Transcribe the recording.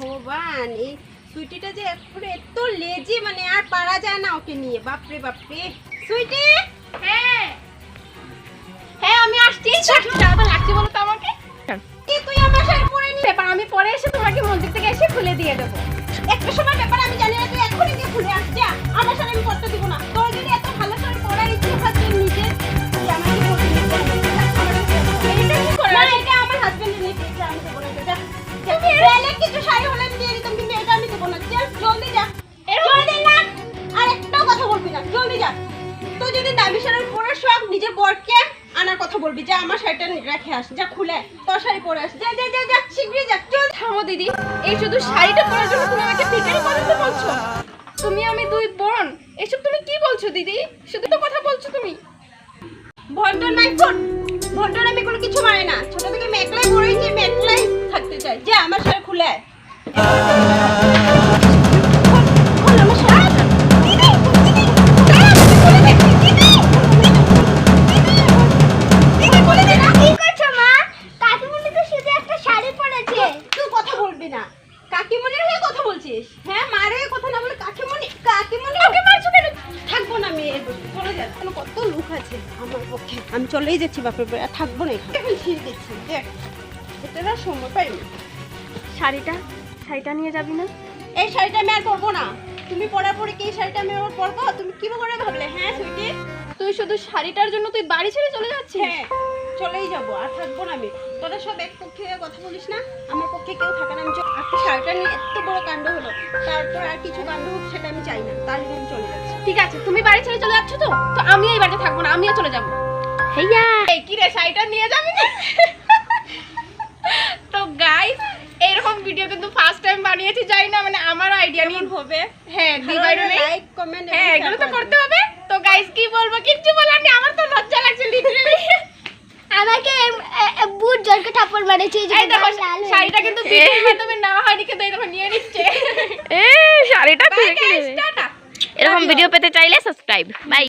ভগবান। এই সুইটিটা যে এখন এত লেজি মানে আর পারা যায় না ওকে নিয়ে। বাপরে বাপরে। সুইটি? হ্যাঁ। হ্যাঁ আমি আসছি। আবার লাগছে বলো তো আমাকে। কি তুই আমার শাড়ি পরে নি। আমি পরে এসে তোমাকে মন্দির থেকে এসে খুলে দিয়ে দেবো। একটু সময় ব্যাপার শাড়িটা পরার জন্য তুমি আমাকে বলছো। তুমি আমি দুই বোন, এসব তুমি কি বলছো, দিদি? শুধু তো কথা বলছো তুমি। ভন্ডন মাই ফুট ভন্ডন আমি কোনো কিছু মানে না। ছোট থেকে আমি কাকিমণির হয়ে কথা বলছিস? হ্যাঁ হয়ে কথা না বলে কাকিমণি কাকিমণি ওকে মারছো কেন? থাকব না আমি চলে যা কত লোক আছে আমার পক্ষে। আমি চলেই যাচ্ছি বাপের বাড়ি। আর থাকব না এখানে। ছিঁড়ে দিচ্ছি। দেখ এটা না সময় পাই না। শাড়িটা? শাড়িটা নিয়ে যাবি না? এই শাড়িটা আমি আর পরবো না। তুমি পরার পরে কি এই শাড়িটা আমি আবার পরবো? তুমি কি করে ভাবলে? হ্যাঁ সুইটি। তুই শুধু শাড়িটার জন্য তুই বাড়ি ছেড়ে চলে যাচ্ছিস? হ্যাঁ চলেই যাব। আর থাকব না আমি। তোরা সব এক পক্ষে কথা বলিস না? আমার পক্ষে কেউ থাকে নিয়ে এত বড় কাণ্ড হলো তারপর আর কিছু কাণ্ড হোক সেটা আমি চাই না তার জন্য আমি চলে যাচ্ছি। ঠিক আছে তুমি বাড়ি ছেড়ে চলে যাচ্ছ তো? তো আমি এই বাড়িতে থাকব না আমিও চলে যাব। হেয়া এই কি রে শাড়িটা নিয়ে যাবি? না তো গাইস এরকম ভিডিও কিন্তু ফার্স্ট টাইম বানিয়েছি যাই না মানে আমার আইডিয়া নিয়ে হবে? হ্যাঁ লাইক কমেন্ট হ্যাঁ এগুলো তো করতে হবে। তো গাইস কি বলব কিচ্ছু বলার নেই আমার তো থাপ্পড় মারেছে এই দেখো শাড়িটা কিন্তু ভিডিওর মাধ্যমে না হয়নি কিন্তু এই দেখো নিয়ে নিচ্ছে। এই শাড়িটা এরকম ভিডিও পেতে চাইলে সাবস্ক্রাইব বাই